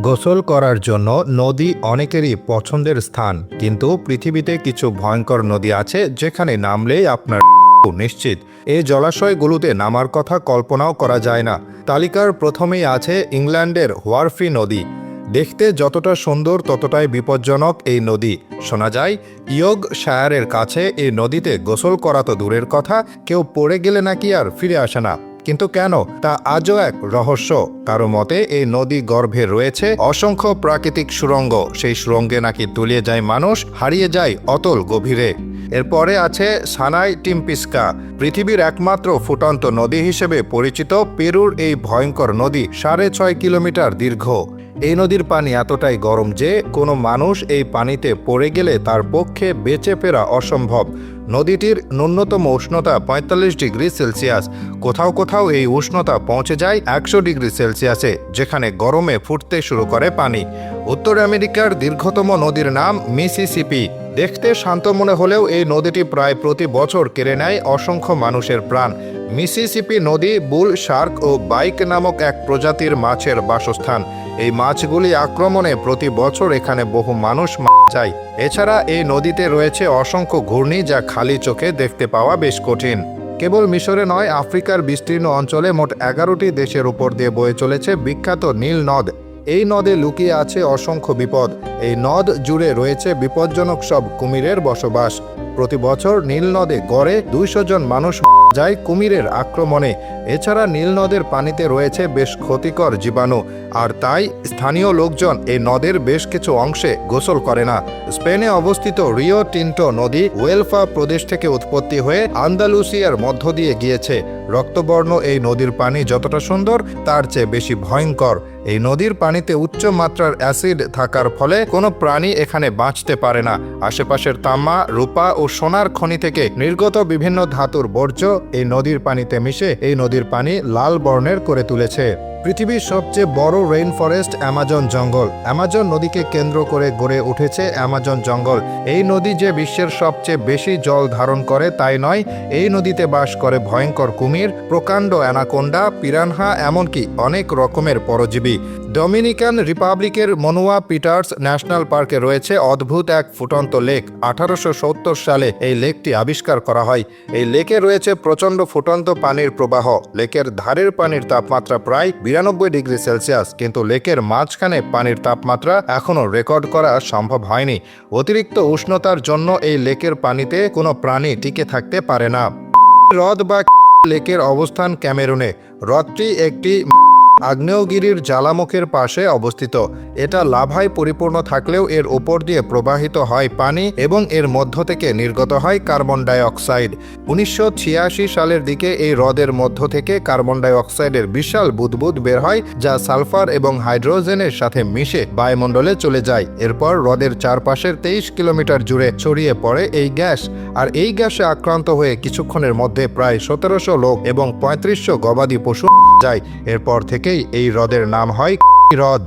গোসল করার জন্য নদী অনেকেরই পছন্দের স্থান, কিন্তু পৃথিবীতে কিছু ভয়ঙ্কর নদী আছে যেখানে নামলেই আপনার নিশ্চিত। এই জলাশয়গুলোতে নামার কথা কল্পনাও করা যায় না। তালিকার প্রথমেই আছে ইংল্যান্ডের হোয়ারফি নদী। দেখতে যতটা সুন্দর, ততটাই বিপজ্জনক এই নদী। শোনা যায় ইয়গ শায়ারের কাছে এই নদীতে গোসল করা তো দূরের কথা, কেউ পড়ে গেলে নাকি আর ফিরে আসে না। কিন্তু কেন? তা আজও এক রহস্য। কারও মতে, এই নদী গর্ভে রয়েছে অসংখ্য প্রাকৃতিক সুরঙ্গ। সেই সুরঙ্গে নাকি তলিয়ে যায় মানুষ, হারিয়ে যায় অতল গভীরে। এরপরে আছে সানাই টিম্পিস্কা, পৃথিবীর একমাত্র ফুটন্ত নদী হিসেবে পরিচিত। পেরুর এই ভয়ঙ্কর নদী সাড়ে ছয় কিলোমিটার দীর্ঘ। এই নদীর পানি এতটাই গরম যে কোনো মানুষ এই পানিতে পড়ে গেলে তার পক্ষে বেঁচে ফেরা অসম্ভব। নদীটির ন্যূনতম উষ্ণতা পঁয়তাল্লিশ ডিগ্রি সেলসিয়াস। কোথাও কোথাও এই উষ্ণতা পৌঁছে যায় একশো ডিগ্রি সেলসিয়াসে, যেখানে গরমে ফুটতে শুরু করে পানি। উত্তর আমেরিকার দীর্ঘতম নদীর নাম মিসিসিপি। দেখতে শান্ত মনে হলেও এই নদীটি প্রায় প্রতি বছর কেড়ে নেয় অসংখ্য মানুষের প্রাণ। মিসিসিপি নদী বুল শার্ক ও বাইক নামক এক প্রজাতির মাছের বাসস্থান। এই মাছগুলি আক্রমণে প্রতি বছর এখানে বহু মানুষ মারা যায়। এছাড়া এই নদীতে রয়েছে অসংখ্য ঘূর্ণি যা খালি চোখে দেখতে পাওয়া বেশ কঠিন। কেবল মিশরে নয়, আফ্রিকার বিস্তীর্ণ অঞ্চলে মোট এগারোটি দেশের উপর দিয়ে বয়ে চলেছে বিখ্যাত নীল নদ। এই নদে লুকিয়ে আছে অসংখ্য বিপদ। এই নদ জুড়ে রয়েছে বিপজ্জনক সব কুমিরের বসবাস। প্রতি বছর নীল নদে গড়ে দুইশো জন মানুষ যায় কুমিরের আক্রমণে। এছাড়া নীল নদের পানিতে রয়েছে বেশ ক্ষতিকর জীবাণু। আর তাই স্থানীয় লোকজন এই নদের বেশ কিছু অংশে গোসল করে না। স্পেনে অবস্থিত রিও টিন্টো নদী ওয়েলফা প্রদেশ থেকে উৎপত্তি হয়ে আন্দালুসিয়ার মধ্য দিয়ে গিয়েছে। রক্তবর্ণ এই নদীর পানি যতটা সুন্দর, তার চেয়ে বেশি ভয়ঙ্কর। এই নদীর পানিতে উচ্চ মাত্রার অ্যাসিড থাকার ফলে কোনো প্রাণী এখানে বাঁচতে পারে না। আশেপাশের তামা, রূপা ও সোনার খনি থেকে নির্গত বিভিন্ন ধাতুর বর্জ্য এই নদীর পানিতে মিশে এই নদীর পানি লাল বর্ণের করে তুলেছে। পৃথিবীর সবচেয়ে বড় রেইন ফরেস্ট অ্যামাজন জঙ্গল। অ্যামাজন নদীকে কেন্দ্র করে গড়ে উঠেছে অ্যামাজন জঙ্গল। এই নদী যে বিশ্বের সবচেয়ে বেশি জল ধারণ করে তাই নয়, এই নদীতে বাস করে ভয়ঙ্কর কুমির, প্রকাণ্ড অ্যানাকোন্ডা, পিরানহা, এমনকি অনেক রকমের পরজীবী। ডমিনিকান রিপাবলিকের মনুয়া পিটার্স ন্যাশনাল পার্কে রয়েছে অদ্ভুত এক ফুটন্ত লেক। আঠারোশো সত্তর সালে এই লেকটি আবিষ্কার করা হয়। এই লেকে রয়েছে প্রচণ্ড ফুটন্ত পানির প্রবাহ। লেকের ধারের পানির তাপমাত্রা প্রায় বিরানব্বই ডিগ্রি সেলসিয়াস, কিন্তু লেকের মাঝখানে পানির তাপমাত্রা এখনও রেকর্ড করা সম্ভব হয়নি। অতিরিক্ত উষ্ণতার জন্য এই লেকের পানিতে কোনো প্রাণী টিকে থাকতে পারে না। হ্রদ বা লেকের অবস্থান ক্যামেরুনে। হ্রদটি একটি আগ্নেয়গিরির জ্বালামুখের পাশে অবস্থিত। এটা লাভায় পরিপূর্ণ থাকলেও এর উপর দিয়ে প্রবাহিত হয় পানি এবং এর মধ্য থেকে নির্গত হয় কার্বন ডাই অক্সাইড উনিশশো সালের দিকে এই হ্রদের মধ্য থেকে কার্বন ডাই অক্সাইডের বিশাল বুদবুদ বের হয়, যা সালফার এবং হাইড্রোজেনের সাথে মিশে বায়ুমণ্ডলে চলে যায়। এরপর হ্রদের চারপাশের তেইশ কিলোমিটার জুড়ে ছড়িয়ে পড়ে এই গ্যাস, আর এই গ্যাসে আক্রান্ত হয়ে কিছুক্ষণের মধ্যে প্রায় সতেরোশো লোক এবং পঁয়ত্রিশশো গবাদি পশু যায়। এরপর থেকেই এই হ্রদের নাম হয় হ্রদ।